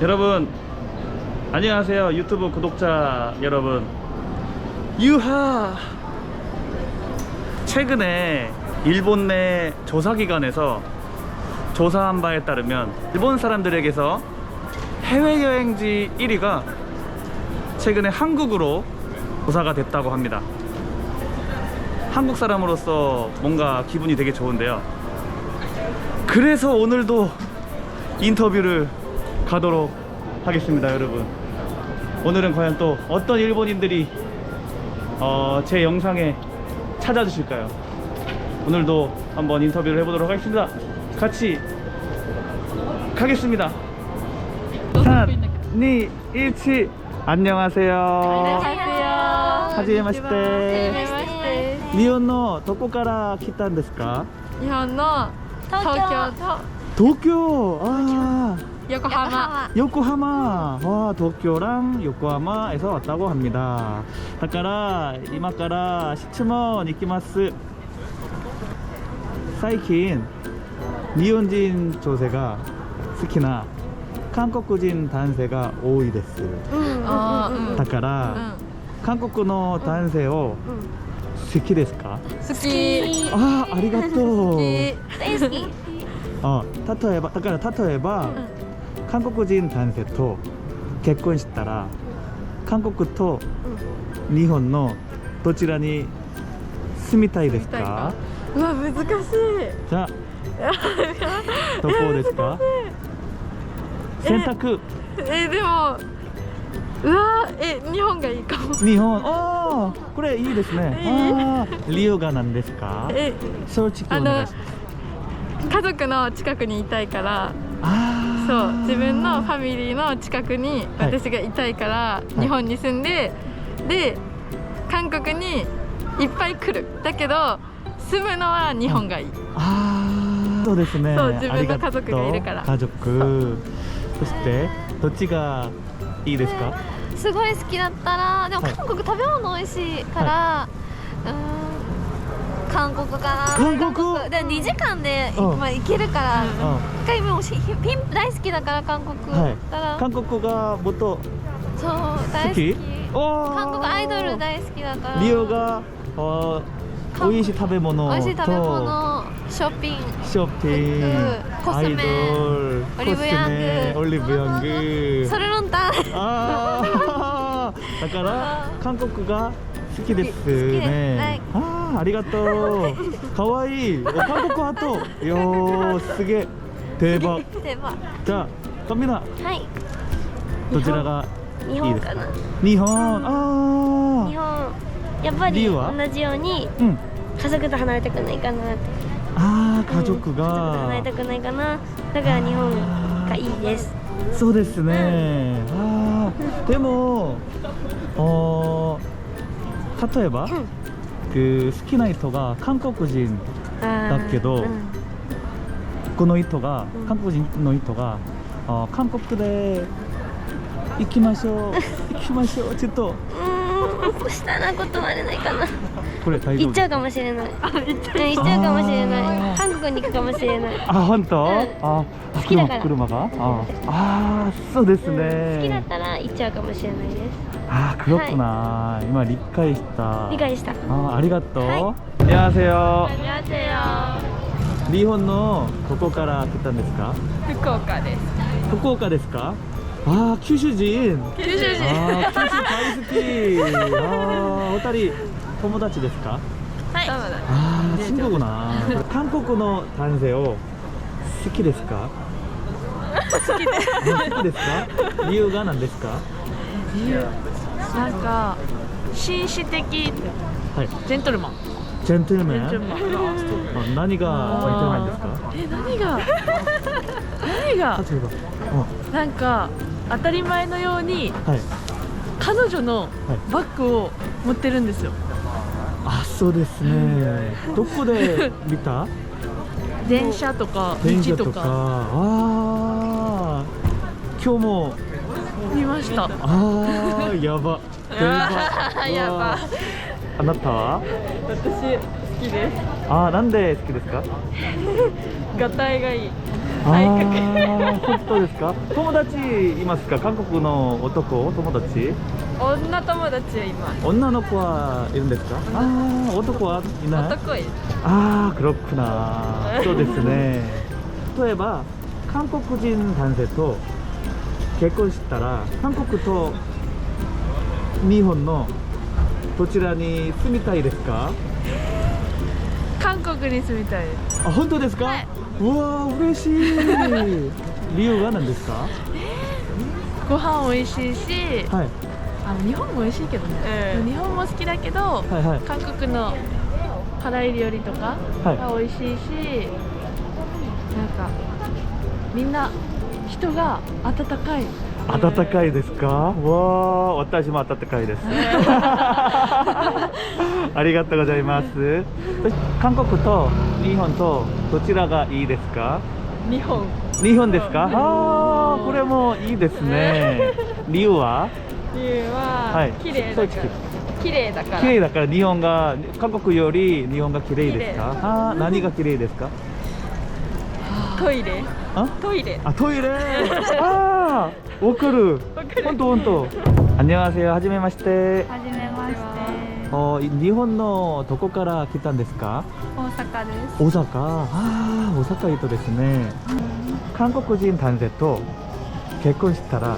여러분 안녕하세요 유튜브 구독자 여러분. 유하! 최근에 일본 내 조사기관에서 조사한 바에 따르면 일본 사람들에게서 해외여행지 1위가 최근에 한국으로 조사가 됐다고 합니다. 한국 사람으로서 뭔가 기분이 되게 좋은데요. 그래서 오늘도 인터뷰를 가도록 하겠습니다 여러분. 오늘은 과연 또 어떤 일본인들이 어, 제 영상에 찾아주실까요? 오늘도 한번 인터뷰를 해보도록 하겠습니다. 같이 가겠습니다. 3, 2, 1, 7 안녕하세요. 안녕하세요. 하지마시테. 니온노 도코카라 키탄 데스까? 니온노 도쿄 도쿄. 아. 日本の東京と東京아 横浜。 요코하마 와 도쿄랑 요코하마에서 왔다고 합니다. だから今から質問行きます最近日本人女性が好きな韓国人男性が多いですあーうんだから、韓国の男性を好きですか、好き。ああありがとう好き。大好きあ例えばだから例えば、 韓国人男性と結婚したら韓国と日本のどちらに住みたいですか？うわ難しい。じゃあどこですか？選択。えでもうわえ日本がいいかも。日本。ああこれいいですね。あー理由が何ですか？え正直お願いします。家族の近くにいたいから。あそうー自分のファミリーの近くにはい私がいたいから、い。日本に住んでで韓国にいっぱい来る。だけど住むのは日本がいい、ああそうですね。そう自分の家族がいるから。家族。そしてどっちがいいですか？すごい好きだったらでもはい韓国食べ物美味しいから、うーん韓国かな。韓国？で2時間で、うん。まあ、行けるからう一回もうしピン大好きだから韓国、はいだから。ん韓国がもっとそう大好き。好き？おー。韓国アイドル大好きだから。理由が？あ韓国。美味しい食べ物と。美味しい食べ物。ショッピング。ショッピング。コスメ。アイドル。オリーブヤングコスメ。オリーブヤング。それのんたあー。だから韓国が好きです好き。ですねはい。あーありがとう。かわい。いお韓国ハートよーすげえ。定番ではじゃあカミナ。はい。どちらが日いいですか？本かな。日本。あ日本。やっぱり同じようにーうん。家族と離れたくないかなって。あー家族家族と離がれたくないかな。だから日本がいいです。そうですね、あー。でもあー例えば、んく好きな人が韓国人だだけどこの人が、うん。韓国人の人があー韓国で行きましょう 行きましょうちょっと。うーんしたなことはないかな。これ大丈夫？行っちゃうかもしれない。う。ん行っちゃうかもしれない。韓国に行くかもしれない。あ本当、ん。あ好きだから。車が？ああーそうですね、好きだったら行っちゃうかもしれないです あー그렇구나、今理解した理解したあありがとう、は 안녕하세요 にちは日本のどこから来たんですか福岡です福岡ですかああ九州人九州人ああ九州大好きああお二人友達ですかはいああ친구구나韓国の男性を好きですか好きです好きですか理由が何ですか なんか紳士的はい。ジェントルマン。ジェントルメン？マン。あ何がえ何が？何が？なんか当たり前のようにうんはい。彼女のバッグを持ってるんですよ。あそうですね。どこで見た？電車とか道とか。ああ今日も見ました。ああやば。やば。あなたは？私好きです。ああなんで好きですか？合体がいい。あ本当ですか？友達いますか？韓国の男友達？女友達はいます。女の子はいるんですか？ああ男はいない？男いああックなそうですね。例えば韓国人男性と結婚したら韓国と日本のどちらに住みたいですか？韓国に住みたい。ですあ本当ですか、はい。うわー嬉しい。理由は何ですか？ご飯美味しいしはい。あの日本も美味しいけどね、うん。日本も好きだけど、はいはい。韓国の辛い料理とかはい。が美味しいし、なんかみんな人が温かい。暖かいですか？わあ私も暖かいです。ありがとうございます。韓国と日本とどちらがいいですか？日本。日本ですか？ああこれもいいですね。理由は？理由は、はい。綺麗だから。綺麗だから。綺麗だから日本が韓国より日本が綺麗ですか？ああ何が綺麗ですか？トイレ。あトイレあトイレああわかるわかる本当本当안녕하세요はじめましてはじめまして어, 이-日本のどこから来たんですか大阪です大阪ああ大阪糸ですね韓国人男性と結婚したら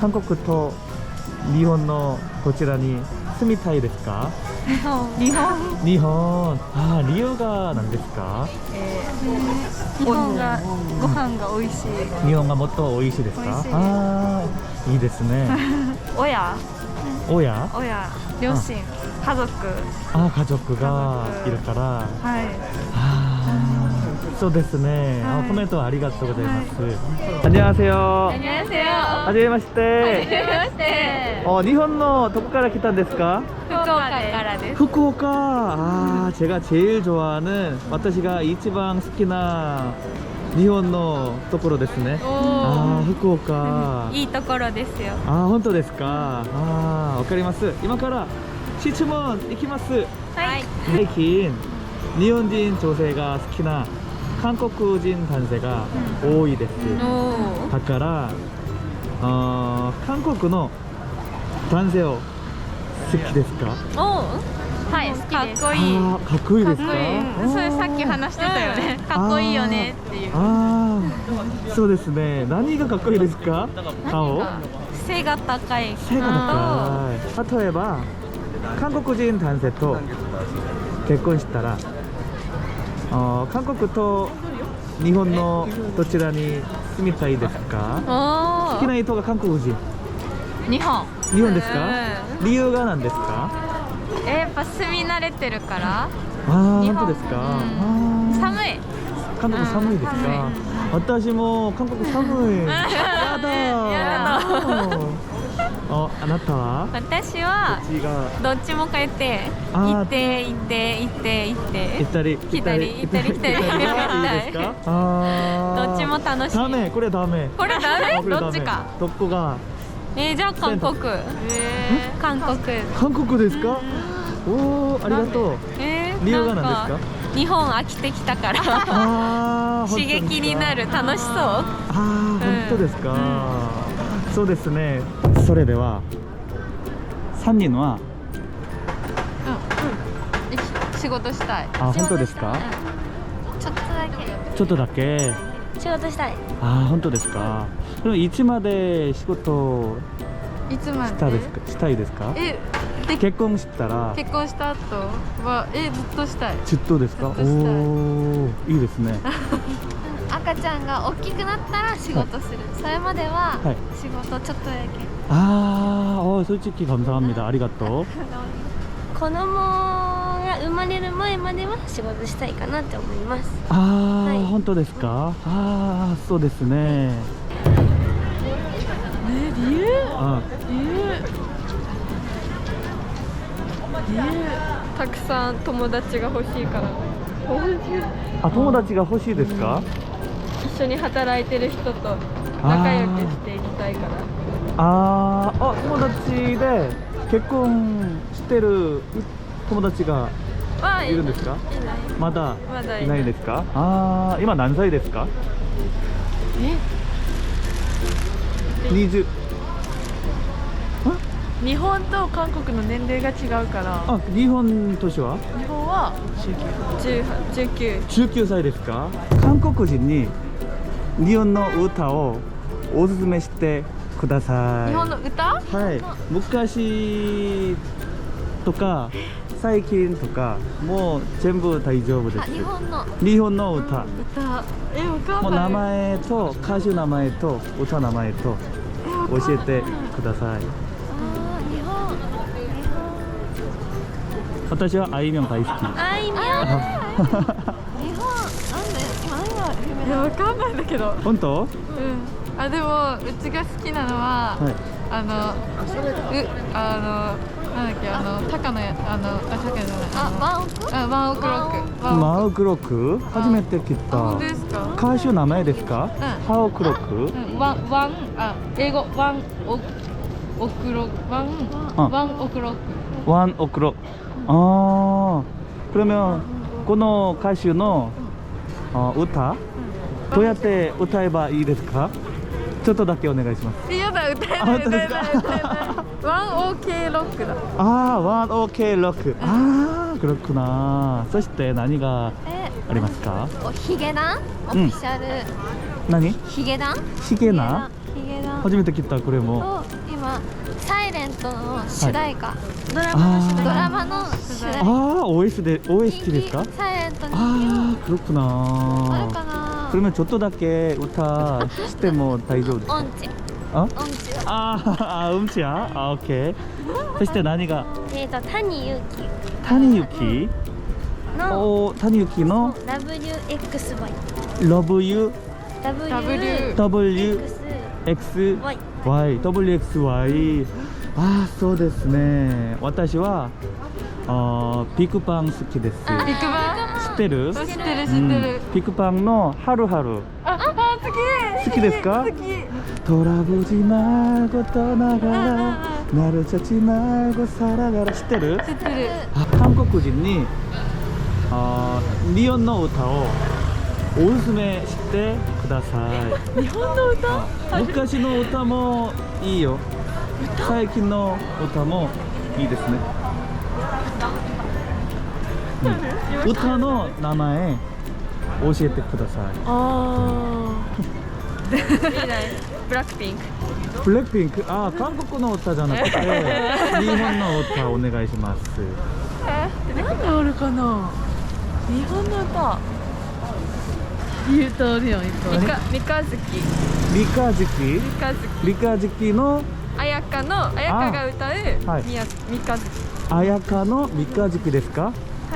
韓国と日本のどちらに住みたいですか 日本日本日本ああ理由が何ですか日本がご飯が美味しい日本がもっと美味しいですか美味しいですああいいですね親親親両親家族ああ家族がいるからはいあーそうですね、あはいコメントありがとうございます、안녕하세요 にゃせよはじめましてめまして어日本のどこから来たんですか 후쿠오카라는 후쿠오카. 아 제가 제일 좋아하는 와타시가 이치방 스키나 니혼노 토코로 데스네. 아 후쿠오카. いいところですよ아 혼토 데스까 아 와카리마스. 아, 이마카라. 시츠몬 이키마스. はい 하이킨. 니혼진 조세가 스키나 한국인 단세가 오이 데스. おーだから、あー韓国の男性を好きですか？おはいかっこいいかっこいいですか？かっこいい。あー。それさっき話してたよね。かっこいいよねっていう。ああそうですね。何がかっこいいですか？顔。背が高い背が高い。例えば韓国人男性と結婚したらあー韓国と日本のどちらに住みたいですか？お好きな人が韓国人。日本日本ですか？う理由が何ですか？えやっぱ住み慣れてるから。あ本。本当ですか、うん。寒い。韓国寒いですか、うん私も韓国寒い。やだやああなたは？私はどっちも変えて行って行って行って行って。行ったり来たり行ったり。来たり。行ったりいいですか？あーどっちも楽しいダメこれダメ。これダあメ？これダメ。どっちか。どこがえー、じゃあ韓国。韓国。韓国ですか？おおありがとう。えー、理由が何ですか？日本飽きてきたから。刺激になる。楽しそう。ああ本当ですか、そうですね。それでは3人は？仕事したい。あ本当ですか？ちょっとだけ。ちょっとだけ。仕事したい。あ本当ですか？でもいつまで仕事いつましたですか？したいですか？えで結婚したら？結婚した後は？えずっとしたい。ずっとですか？ずおいいですね。赤ちゃんが大きくなったら仕事する、それまでははい。仕事ちょっとだけ、 아, あ,솔직히 감사합니 다. 아리가 또. 子供が生まれる前までは仕事したいかなって思います。あ 아, 本当ですか?ああ,そうですね.理由。あ理由。理由たくさん友達が欲しいから。あ友達が欲しいですか？一緒に働いてる人と仲良くしていきたいから。あー。あ友達で結婚してる友達がはいる。んですか？まだまだいない。ですか？ああ今何歳ですか？え？20日本と韓国の年齢が違うから。あ日本年は？日本は19 18 19 19歳ですか？韓国人に日本の歌をおすすめしてください。日本の歌？はい。昔とか最近とかもう全部大丈夫であす日本の。日本の歌。歌。えわかんない。もう名前と歌手名前と歌名前と教えてください私はあいみょん大好き。本あいみょん。日本なんで今何が有名いやわかんないんだけど。本当？うん。あでもうちが好きなのは、はい。あのうあのなんだっけあのタカのやあのあタカじゃない。あワンオク？あワンオクロック。ワンオクロック？初めて聞いあた本当ですか？歌手名前ですか？うん。ハオクロック？うん。ワンワンあ英語。ワンオオクロワンあ。ワンオクロック。ワンオクロあ あ그러면この歌手のあ歌どうやって歌えばいいですかちょっとだけお願いしますいやだ歌えあない本当ですか歌えない歌えないワンオーケーロックだああワンオーケーロックああクロックなそして何がえありますかおヒゲダンオフうんィシャル何ヒゲダンシゲナヒゲダン初めて聞いたこれもと今サイレントの主題歌、ドラマの主題歌ドラマの主題 ああ OS で OST ですか 사연했던 ああ 그렇구나. 그러면 저또 닦게 우타 시스템 뭐 다이조 언제? 어? 언제? 아, 아 음치야? 아 오케이. そして何がえっと谷ゆき 타니 유키の오 타니 유키노 WXY 러브 유 W W X Y. WXY ああそうですね私はあビッグバン好きですあビッグバン知ってる知ってる知ってる、ビッグバンの「ハルハル」ああ好き好きですか好きトラブジマーゴとながらナルチャチマーゴサラガラ知ってる知ってる韓国人にあリオンの歌をおすすめしてください日本の歌昔の歌もいいよ最近の歌もいいですねうん。歌の名前教えてください。あブラックピンクブラックピンクあー韓国の歌じゃなくて 日本の歌お願いします。ー何があるかな？日本の歌。言うとおるよいっぱいミカミカズキ。リカジキ？ミカズキ。リカジキの綾香の綾香が歌うはい。みやミカズキ。綾香のミカジキですか、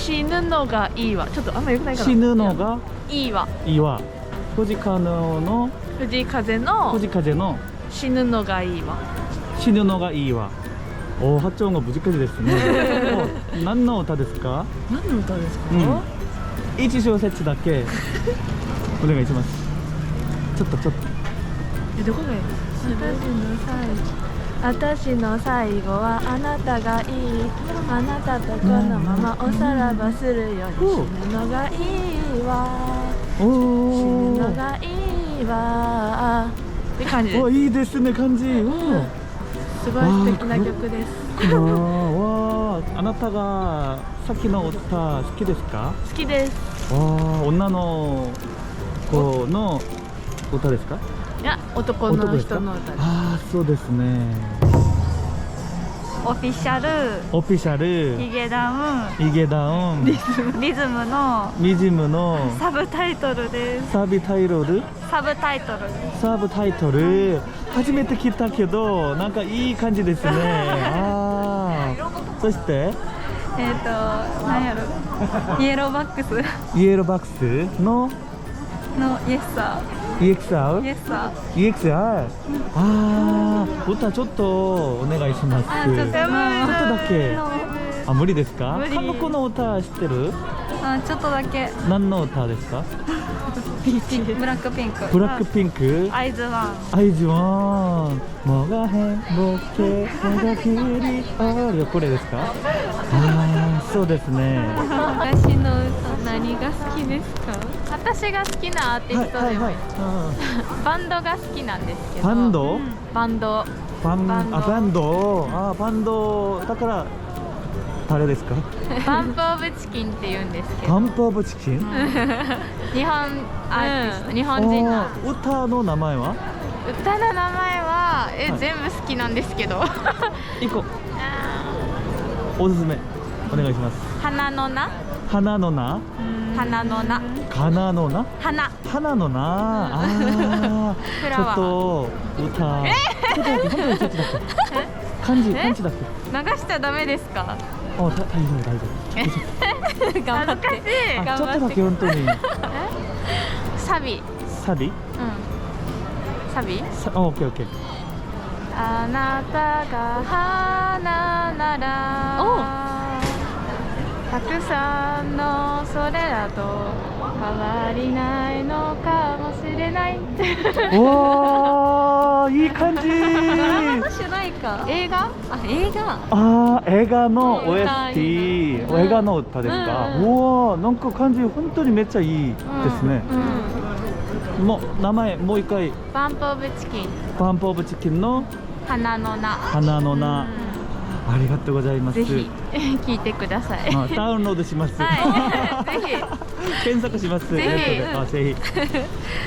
死ぬのがいいわ。ちょっとあんまよくないかな。死ぬのが？いいわ。いいわ。藤風の藤風の？藤風の？死ぬのがいいわ。死ぬのがいいわ。おー発音が難しいですね。お何の歌ですか？何の歌ですか、うん。一小節だけ。お願いします。ちょっとちょっと。えどこがいい私の最後はあなたがいいあなたとこのままおさらばするように死ぬのがいいわ。死おぬのがいいわ。って感じ。ですおいいですね感じ。おーすごい素敵な曲です。わあなたがさっきの歌好きですか？好きです。わー女の子の歌ですか？いや男の人の歌です。ああそうですね。オフィシャル。オフィシャル。ヒゲダウイゲダウン。ンリズムの。ミジムの。サブタイトルです。サビタイトル？サブタイトル。サブタイトル。初めて聞いたけどなんかいい感じですね。ああそして？えっ、となんやろ。イエローバックス。イエローバックスの？のイエスサ EXR? EXR EXR? ああ歌ちょっとお願いします。あちょっとちょっとだけ。あ無理ですか？韓国の歌知ってる？あちょっとだけ。何の歌ですか？ブラックピンク。ブラックピンク？アイズワン。アイズワン。もがへんぼけもがきりあるこれですか？ああそうですね。私の歌何が好きですか？私が好きなアーティストでも、いバンドが好きなんですけど。バンド？バンド。バンバンド。あバンド？あバンドだから誰ですか？バンプオブチキンって言うんですけど。パンプオブチキン？日本アーティスト、日本人の歌の名前は？歌の名前はえ、はい。全部好きなんですけど。一個おすすめ。お願いします。花の名？花の名？花の名。花の名？花。花の名。あちょっと歌。ちょっとだけ本当にちょっとだけ？漢字漢字だけ？流しちゃダメですか？あ、だ大丈夫大丈夫。頑張って。あちょっとだけ本当に。サビ。サビ？うん。サビ？さあオッケーオッケー。あなたが花ならたくさんのそれだと変わりないのかもしれない。おーいい感じ。主題歌映画？あ映画。あー映画のうん OST、うん。映画の歌ですか、うん。おおなんか感じ本当にめっちゃいいですね、うん。もう名前もう一回。バンプオブチキン。パンプオブチキンの？花の名。花の名、ありがとうございます。ぜひ 聞いてください。あダウンロードします、はい。ぜ検索します。ぜひ。あぜひ。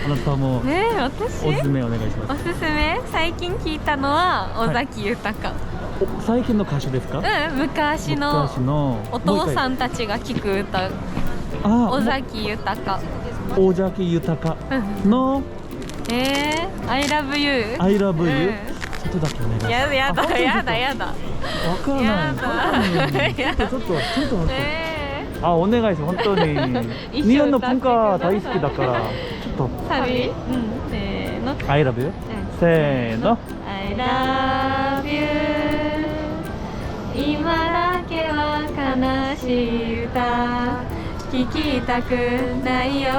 あなたもねえ私？おすすめお願いしまおすすすめ？最近聞いたのは尾崎豊、お最近の歌手ですか？うん昔の。お父さんんたちが聴く歌。あ尾崎豊。尾崎豊のえー、I love you「I love you、うんちょっとだけお願い。しますやだやだやだやだ。わからない。やだ。ちょっとちょっと待って、え。あお願いします本当に。日本の文化大好きだからちょっと。ー、サビ。うんせーの「I love you、せーの。I love you 今だけは悲しい歌。聞きたくないよ。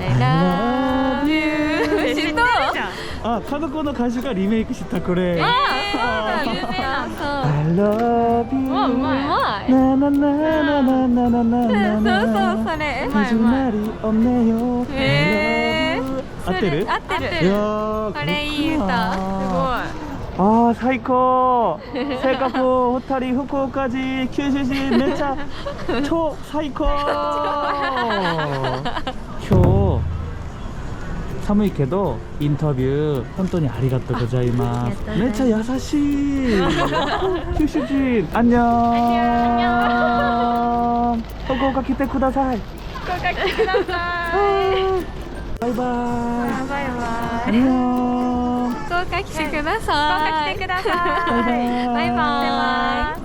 I love you あ韓国の歌手がリメイクしたこれ。ああそう有名なそう。I love you うまい。ななななななななな。そうそうそれ。始まりおねよへ you 合ってる？合ってる。これいい歌。かっこいい。あー最高。性格お二人福岡人九州人めっちゃ 超最高寒いけどインタビュー本当にありがとうございますめっちゃ優しい九州人あんにゃん福岡来てください福岡来てくださいバイバイバイバイあんにゃん福岡来てください福岡来てくださいバイバイバイバイ